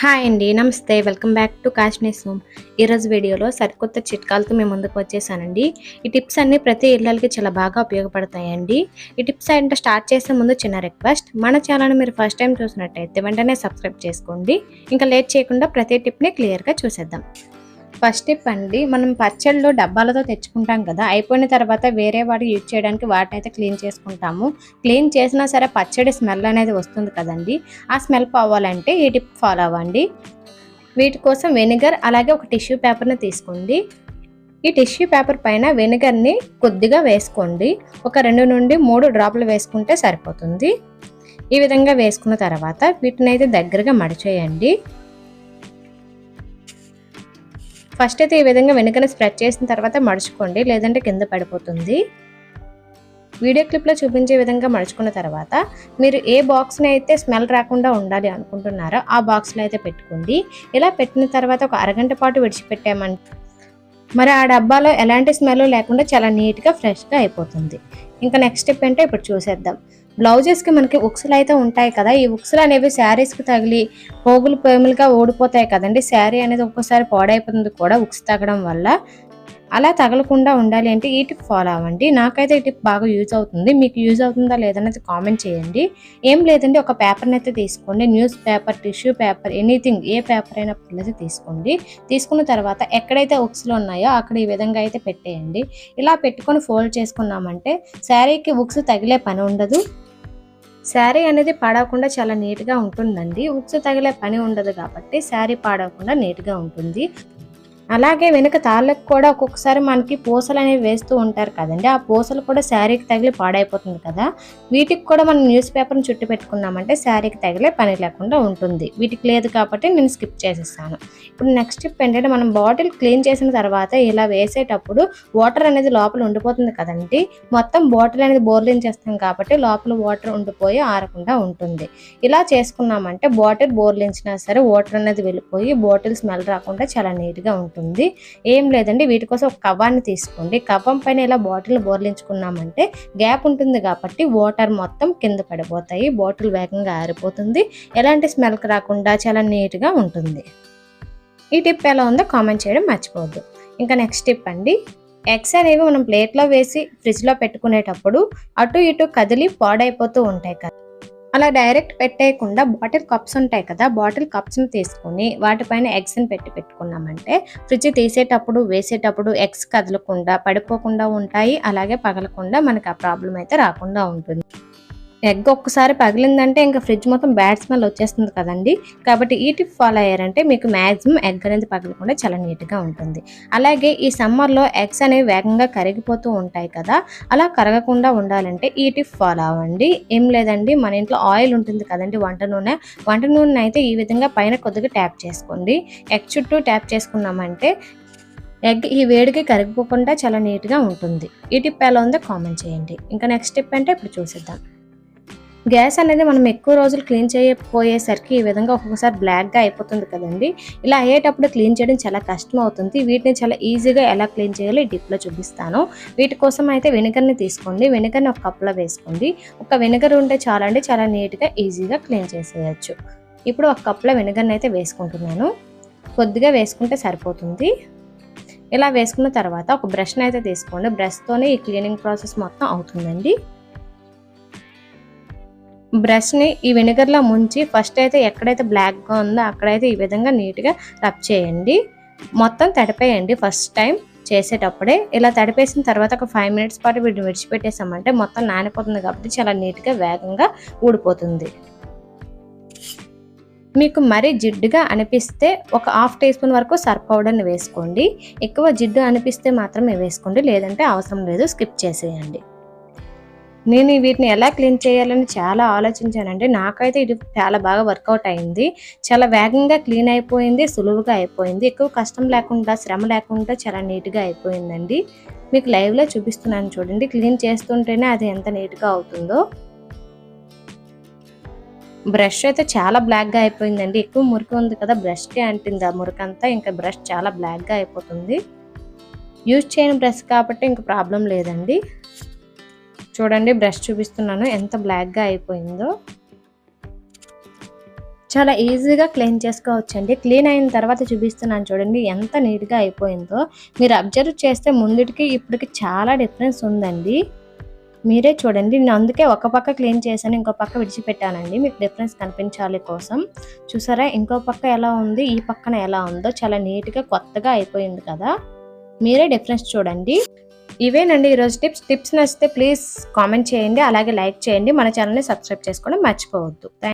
Hi అండి నమస్తే. Welcome back to Kashmir home ఈరోజు వీడియోలో సరికొత్త చిట్కాలతో మేము ముందుకు వచ్చేసానండి. ఈ టిప్స్ అన్నీ ప్రతి ఇళ్ళకి చాలా బాగా ఉపయోగపడతాయండి. ఈ టిప్స్ అంటే స్టార్ట్ చేసే ముందు చిన్న రిక్వెస్ట్. మన ఛానల్ మీరు ఫస్ట్ టైం చూసినట్టయితే వెంటనే సబ్స్క్రైబ్ చేసుకోండి. ఇంకా లేట్ చేయకుండా ప్రతి టిప్ని క్లియర్గా చూసేద్దాం. ఫస్ట్ టిప్ అండి మనం పచ్చళ్ళు డబ్బాలతో తెచ్చుకుంటాం కదా అయిపోయిన తర్వాత వేరే వాడు యూజ్ చేయడానికి వాటిని అయితే క్లీన్ చేసుకుంటాము. క్లీన్ చేసినా సరే పచ్చడి స్మెల్ అనేది వస్తుంది కదండి ఆ స్మెల్ పోవాలంటే ఈ టిప్ ఫాలో అవ్వండి. వీటి కోసం వెనిగర్ అలాగే ఒక టిష్యూ పేపర్ని తీసుకోండి. ఈ టిష్యూ పేపర్ పైన వెనిగర్ని కొద్దిగా వేసుకోండి ఒక రెండు నుండి మూడు డ్రాపులు వేసుకుంటే సరిపోతుంది. ఈ విధంగా వేసుకున్న తర్వాత వీటిని అయితే దగ్గరగా మడిచేయండి. ఫస్ట్ అయితే ఈ విధంగా వెనుకని స్ప్రెడ్ చేసిన తర్వాత మడుచుకోండి లేదంటే కింద పడిపోతుంది. వీడియో క్లిప్లో చూపించే విధంగా మడుచుకున్న తర్వాత మీరు ఏ బాక్స్ని అయితే స్మెల్ రాకుండా ఉండాలి అనుకుంటున్నారో ఆ బాక్స్లో అయితే పెట్టుకోండి. ఇలా పెట్టిన తర్వాత ఒక అరగంట పాటు విడిచిపెట్టామంటే మరి ఆ డబ్బాలో ఎలాంటి స్మెల్ లేకుండా చాలా నీట్గా ఫ్రెష్గా అయిపోతుంది. ఇంకా నెక్స్ట్ స్టెప్ అంటే ఇప్పుడు చూసేద్దాం. బ్లౌజెస్కి మనకి ఉక్సులు అయితే ఉంటాయి కదా ఈ ఉక్సులు అనేవి శారీస్కి తగిలి పోగులు పేములుగా ఓడిపోతాయి కదండి. శారీ అనేది ఒక్కోసారి పాడైపోతుంది కూడా ఉక్స్ తగ్గడం వల్ల. అలా తగలకుండా ఉండాలి అంటే ఈ టిప్ ఫాలో అవ్వండి. నాకైతే ఈ టిప్ బాగా యూజ్ అవుతుంది. మీకు యూజ్ అవుతుందా లేదనేది కామెంట్ చేయండి. ఏం లేదండి ఒక పేపర్ని అయితే తీసుకోండి. News paper tissue paper anything ఏ పేపర్ అయినా పిల్లలైతే తీసుకోండి. తీసుకున్న తర్వాత ఎక్కడైతే ఉక్స్లు ఉన్నాయో అక్కడ ఈ విధంగా అయితే పెట్టేయండి. ఇలా పెట్టుకొని ఫోల్డ్ చేసుకున్నామంటే శారీకి ఉక్స్ తగిలే పని ఉండదు. శారీ అనేది పాడవకుండా చాలా నీట్గా ఉంటుందండి. ఉక్స్ తగిలే పని ఉండదు కాబట్టి శారీ పాడవకుండా నీట్గా ఉంటుంది. అలాగే వెనుక తాళ్ళకు కూడా ఒక్కొక్కసారి మనకి పూసలు అనేవి వేస్తూ ఉంటారు కదండి. ఆ పూసలు కూడా శారీకి తగిలి పాడైపోతుంది కదా. వీటికి కూడా మనం న్యూస్ పేపర్ని చుట్టి పెట్టుకున్నామంటే శారీకి తగిలే పని లేకుండా ఉంటుంది. వీటికి లేదు కాబట్టి నేను స్కిప్ చేసేస్తాను. ఇప్పుడు నెక్స్ట్ స్టెప్ ఏంటంటే మనం బాటిల్ క్లీన్ చేసిన తర్వాత ఇలా వేసేటప్పుడు వాటర్ అనేది లోపల ఉండిపోతుంది కదండి. మొత్తం బాటిల్ అనేది బోర్లించేస్తాం కాబట్టి లోపల వాటర్ ఉండిపోయి ఆరకుండా ఉంటుంది. ఇలా చేసుకున్నామంటే బాటిల్ బోర్లించినా సరే వాటర్ అనేది వెళ్ళిపోయి బాటిల్ స్మెల్ రాకుండా చాలా నీట్గా ఉంటుంది. ఏం లేదండి వీటి కోసం ఒక కవ్వాన్ని తీసుకోండి. కవ్వం పైన ఇలా బాటిల్ బోర్లించుకున్నామంటే గ్యాప్ ఉంటుంది కాబట్టి వాటర్ మొత్తం కింద పడిపోతాయి. బాటిల్ వేగంగా ఆరిపోతుంది. ఎలాంటి స్మెల్కి రాకుండా చాలా నీట్గా ఉంటుంది. ఈ టిప్ ఎలా ఉందో కామెంట్ చేయడం మర్చిపోవద్దు. ఇంకా నెక్స్ట్ టిప్ అండి. ఎగ్స్ అనేవి మనం ప్లేట్లో వేసి ఫ్రిడ్జ్లో పెట్టుకునేటప్పుడు అటు ఇటు కదిలి పాడైపోతూ ఉంటాయి కదా. అలా డైరెక్ట్ పెట్టేయకుండా బాటిల్ కప్స్ ఉంటాయి కదా బాటిల్ కప్స్ని తీసుకొని వాటిపైన ఎగ్స్ని పెట్టి పెట్టుకున్నామంటే ఫ్రిడ్జ్ తీసేటప్పుడు వేసేటప్పుడు ఎగ్స్ కదలకుండా పడిపోకుండా ఉంటాయి అలాగే పగలకుండా మనకి ఆ ప్రాబ్లం అయితే రాకుండా ఉంటుంది. ఎగ్ ఒక్కసారి పగిలిందంటే ఇంకా ఫ్రిడ్జ్ మొత్తం బ్యాడ్ స్మెల్ వచ్చేస్తుంది కదండి. కాబట్టి ఈ టిప్ ఫాలో అయ్యారంటే మీకు మ్యాక్సిమం ఎగ్ అనేది పగలకుండా చాలా నీట్గా ఉంటుంది. అలాగే ఈ సమ్మర్లో ఎగ్స్ అనేవి వేగంగా కరిగిపోతూ ఉంటాయి కదా అలా కరగకుండా ఉండాలంటే ఈ టిప్ ఫాలో అవ్వండి. ఏం లేదండి మన ఇంట్లో ఆయిల్ ఉంటుంది కదండి వంట నూనె. వంట నూనె అయితే ఈ విధంగా పైన కొద్దిగా ట్యాప్ చేసుకోండి. ఎగ్ చుట్టూ ట్యాప్ చేసుకున్నామంటే ఎగ్ ఈ వేడికి కరిగిపోకుండా చాలా నీట్గా ఉంటుంది. ఈ టిప్ ఎలా ఉందో కామెంట్ చేయండి. ఇంకా నెక్స్ట్ టిప్ అంటే ఇప్పుడు చూసేద్దాం. గ్యాస్ అనేది మనం ఎక్కువ రోజులు క్లీన్ చేయకపోయేసరికి ఈ విధంగా ఒక్కొక్కసారి బ్లాక్గా అయిపోతుంది కదండి. ఇలా అయ్యేటప్పుడు క్లీన్ చేయడం చాలా కష్టం అవుతుంది వీటిని చాలా ఈజీగా ఎలా క్లీన్ చేయాలో ఈ డిప్లో చూపిస్తాను. వీటి కోసం అయితే వెనిగర్ని తీసుకోండి. వెనిగర్ని ఒక కప్లో వేసుకోండి. ఒక వెనిగర్ ఉంటే చాలండి చాలా నీట్గా ఈజీగా క్లీన్ చేసేయచ్చు. ఇప్పుడు ఒక కప్లో వెనిగర్ని అయితే వేసుకుంటున్నాను. కొద్దిగా వేసుకుంటే సరిపోతుంది. ఇలా వేసుకున్న తర్వాత ఒక బ్రష్ని అయితే తీసుకోండి. బ్రష్తోనే ఈ క్లీనింగ్ ప్రాసెస్ మొత్తం అవుతుందండి. బ్రష్ని ఈ వెనిగర్లో ముంచి ఫస్ట్ అయితే ఎక్కడైతే బ్లాక్గా ఉందో అక్కడైతే ఈ విధంగా నీట్గా రబ్ చేయండి. మొత్తం తడిపేయండి ఫస్ట్ టైం చేసేటప్పుడే. ఇలా తడిపేసిన తర్వాత ఒక ఫైవ్ మినిట్స్ పాటు వీటిని విడిచిపెట్టేసామంటే మొత్తం నానిపోతుంది కాబట్టి చాలా నీట్గా వేగంగా ఊడిపోతుంది. మీకు మరీ జిడ్డుగా అనిపిస్తే ఒక హాఫ్ టీ స్పూన్ వరకు సర్ఫ్ పౌడర్ని వేసుకోండి. ఎక్కువ జిడ్డు అనిపిస్తే మాత్రమే వేసుకోండి. లేదంటే అవసరం లేదు స్కిప్ చేసేయండి. నేను వీటిని ఎలా క్లీన్ చేయాలని చాలా ఆలోచించానండి. నాకైతే ఇది చాలా బాగా వర్కౌట్ అయింది. చాలా వేగంగా క్లీన్ అయిపోయింది సులువుగా అయిపోయింది. ఎక్కువ కష్టం లేకుండా శ్రమ లేకుండా చాలా నీట్గా అయిపోయిందండి. మీకు లైవ్లో చూపిస్తున్నాను చూడండి. క్లీన్ చేస్తుంటేనే అది ఎంత నీట్గా అవుతుందో. బ్రష్ అయితే చాలా బ్లాక్గా అయిపోయిందండి. ఎక్కువ మురికి ఉంది కదా బ్రష్కే అంటింది. ఆ మురికంతా ఇంకా బ్రష్ చాలా బ్లాక్గా అయిపోతుంది. యూజ్ చేయని బ్రష్ కాబట్టి ఇంకా ప్రాబ్లం లేదండి. చూడండి బ్రష్ చూపిస్తున్నాను. ఎంత బ్లాక్గా అయిపోయిందో. చాలా ఈజీగా క్లీన్ చేసుకోవచ్చండి. క్లీన్ అయిన తర్వాత చూపిస్తున్నాను చూడండి ఎంత నీట్గా అయిపోయిందో. మీరు అబ్జర్వ్ చేస్తే ముందుటికి ఇప్పటికి చాలా డిఫరెన్స్ ఉందండి. మీరే చూడండి నేను అందుకే ఒక పక్క క్లీన్ చేశాను ఇంకో పక్క విడిచిపెట్టానండి. మీకు డిఫరెన్స్ కనిపించాలి కోసం. చూసారా ఇంకో పక్క ఎలా ఉంది ఈ పక్కన ఎలా ఉందో. చాలా నీట్గా కొత్తగా అయిపోయింది కదా. మీరే డిఫరెన్స్ చూడండి. ఇవేనండి ఈరోజు టిప్స్. టిప్స్ నచ్చితే ప్లీజ్ కామెంట్ చేయండి అలాగే లైక్ చేయండి. మన ఛానల్ని సబ్స్క్రైబ్ చేసుకోవడం మర్చిపోవద్దు.